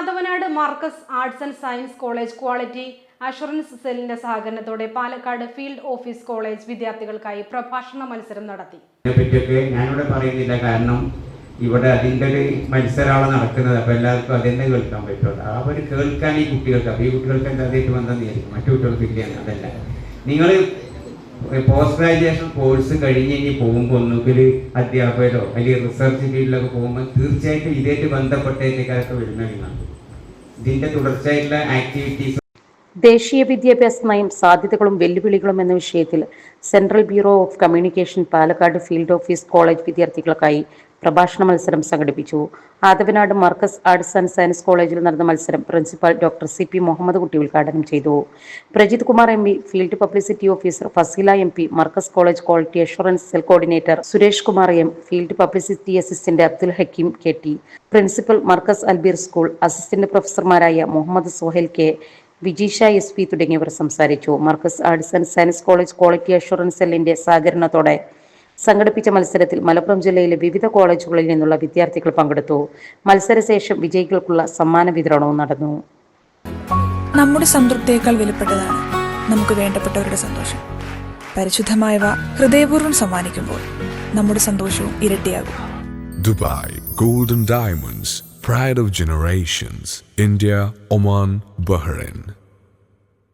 Athavanad Markaz arts and science college quality assurance സെല്ലിന്റെ സഹകരണത്തോടെ Palakkad field office college വിദ്യാർത്ഥികൾക്കായി പ്രഭാഷണ മത്സരം നടത്തി. പറയുന്നില്ല കാരണം ഇവിടെ അതിന്റെ ഒരു മത്സരമാണ് നടക്കുന്നത്. അപ്പോൾ എല്ലാവർക്കും അതെന്നെ കേൾക്കാൻ പറ്റുള്ളൂ. ആ ഒരു കേൾക്കാൻ ഈ കുട്ടികൾക്ക് അപ്പോൾ ഈ കുട്ടികൾക്ക് എന്താ അതായിട്ട് ബന്ധം വിചാരിക്കും. മറ്റു കുട്ടികൾക്ക് ഇല്ല അതല്ല. നിങ്ങൾ പോസ്റ്റ് ഗ്രാജുവേഷൻ കോഴ്സ് കഴിഞ്ഞ് ഇനി പോകുമ്പോൾ ഒന്നുകിൽ അധ്യാപകരോ അല്ലെങ്കിൽ റിസർച്ച് ഫീൽഡിലൊക്കെ പോകുമ്പോൾ തീർച്ചയായിട്ടും ഇതായിട്ട് ബന്ധപ്പെട്ടതിനേക്കാളൊക്കെ വരുന്ന വരുന്നതാണ്. ഇതിന്റെ തുടർച്ചയായിട്ടുള്ള ആക്ടിവിറ്റീസ് ദേശീയ വിദ്യാഭ്യാസ നയം സാധ്യതകളും വെല്ലുവിളികളും എന്ന വിഷയത്തിൽ central bureau of communication Palakkad field office college വിദ്യാർത്ഥികൾക്കായി പ്രഭാഷണ മത്സരം സംഘടിപ്പിച്ചു. Athavanad Markaz arts and science കോളേജിൽ നടന്ന മത്സരം principal doctor C P Muhammed Kutty ഉദ്ഘാടനം ചെയ്തു. Prajith Kumar M P field publicity officer Faseela M P Markaz college quality assurance cell coordinator Suresh Kumar M field publicity assistant Abdul Hakeem K T principal Markaz Albeer school assistant പ്രൊഫസർമാരായ Muhammed Sohal K Vijeesha S P തുടങ്ങിയവർ സംസാരിച്ചു. Markaz arts and science college quality assurance സെല്ലിന്റെ സഹകരണത്തോടെ സംഘടിപ്പിച്ച മത്സരത്തിൽ മലപ്പുറം ജില്ലയിലെ വിവിധ കോളേജുകളിൽ നിന്നുള്ള വിദ്യാർത്ഥികൾ പങ്കെടുത്തു. മത്സരശേഷം വിജയികൾക്കുള്ള സമ്മാന വിതരണവും നടന്നു. നമ്മുടെ സംതൃപ്തിയേക്കാൾ വിലപ്പെട്ടതാണ് നമുക്ക് വേണ്ടപ്പെട്ടവരുടെ സന്തോഷം. പരിശുദ്ധമായവ ഹൃദയപൂർവം സമ്മാനിക്കുമ്പോൾ നമ്മുടെ സന്തോഷവും ഇരട്ടിയാകും. Dubai golden diamonds pride of generations India Oman Bahrain.